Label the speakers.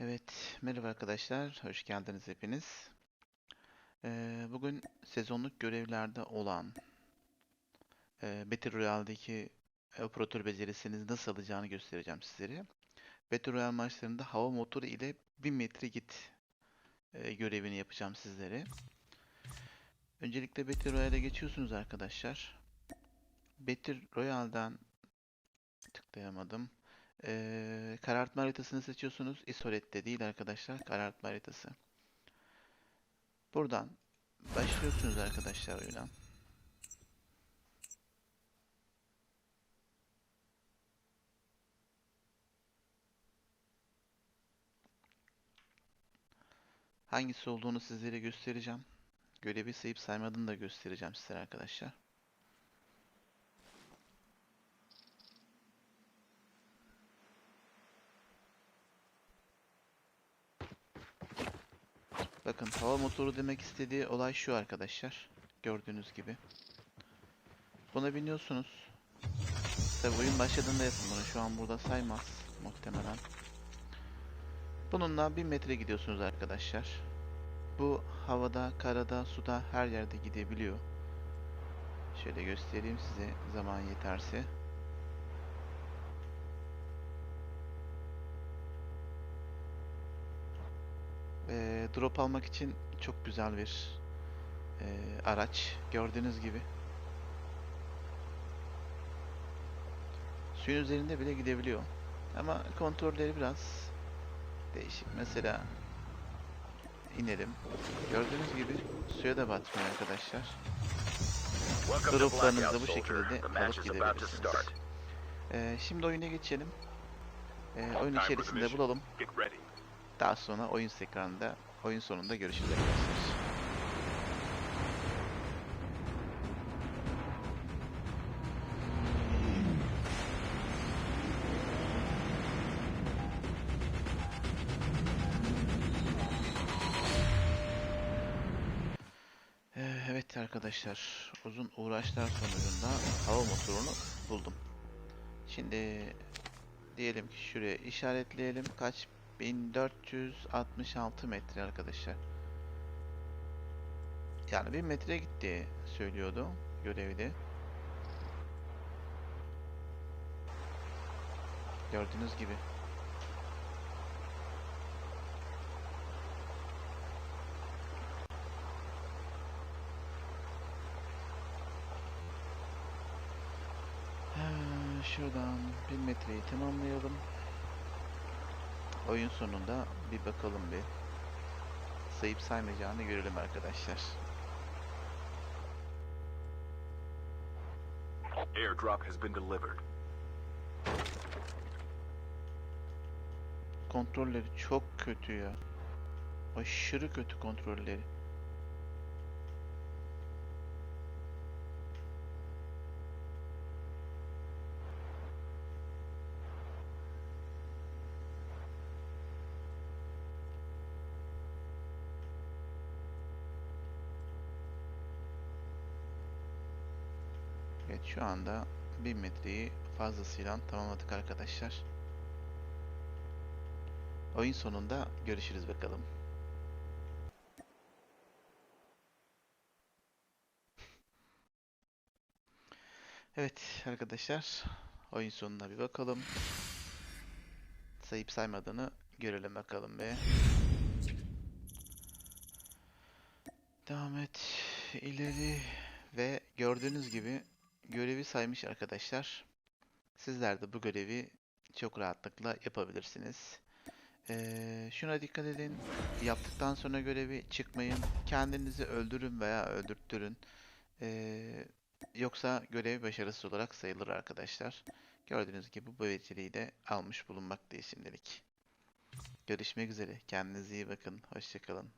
Speaker 1: Evet, merhaba arkadaşlar, hoş geldiniz hepiniz. Ee, bugün sezonluk görevlerde olan e, Battle Royale'deki operatör becerisini nasıl alacağını göstereceğim sizlere. Battle Royale maçlarında hava motoru ile 1000 metre git e, görevini yapacağım sizlere. Öncelikle Battle Royale'e geçiyorsunuz arkadaşlar. Battle Royale'dan tıklayamadım. Ee, karartma haritasını seçiyorsunuz. Isolet'te değil arkadaşlar. Karartma haritası. Buradan başlıyorsunuz arkadaşlar oyuna. Hangisi olduğunu sizlere göstereceğim. Görevi sayıp saymadığını da göstereceğim sizlere arkadaşlar. Bakın hava motoru demek istediği olay şu arkadaşlar. Gördüğünüz gibi. Buna biniyorsunuz. Tabi oyun başladığında yapın bunu. Şu an burada saymaz muhtemelen. Bununla 1000 metre gidiyorsunuz arkadaşlar. Bu havada, karada, suda her yerde gidebiliyor. Şöyle göstereyim size zaman yeterse. Eee, drop almak için çok güzel bir eee, araç. Gördüğünüz gibi. Suyun üzerinde bile gidebiliyor. Ama kontrolleri biraz değişik. Mesela inelim. Gördüğünüz gibi suya da batmıyor arkadaşlar. Droplarınızı bu şekilde
Speaker 2: match
Speaker 1: alıp gidebilirsiniz. Eee, şimdi oyuna geçelim. Eee, oyun içerisinde bulalım. Daha sonra oyun ekranında, oyun sonunda görüşürüz arkadaşlar. Ee, Evet arkadaşlar, uzun uğraşlar sonucunda hava motorunu buldum. Şimdi diyelim ki şuraya işaretleyelim. Kaç? 1466 metre arkadaşlar. Yani 1000 metre gitti söylüyordu görevde. Gördüğünüz gibi. Ee, Şuradan 1000 metreyi tamamlayalım. Oyun sonunda bir bakalım bir. Sayıp saymayacağını görelim arkadaşlar.
Speaker 2: Airdrop has been delivered.
Speaker 1: Kontrolleri çok kötü ya. Aşırı kötü kontrolleri. Evet şu anda 1000 metreyi fazlasıyla tamamladık arkadaşlar. Oyun sonunda görüşürüz bakalım. Evet arkadaşlar, oyun sonuna bir bakalım. Sayıp saymadığını görelim bakalım be. Devam et. ileri ve gördüğünüz gibi görevi saymış arkadaşlar. Sizler de bu görevi çok rahatlıkla yapabilirsiniz. Ee, şuna dikkat edin. Yaptıktan sonra görevi çıkmayın. Kendinizi öldürün veya öldürttürün. Ee, yoksa görev başarısız olarak sayılır arkadaşlar. Gördüğünüz gibi bu beceriyi de almış bulunmaktayız şimdilik. Görüşmek üzere. Kendinize iyi bakın. Hoşçakalın.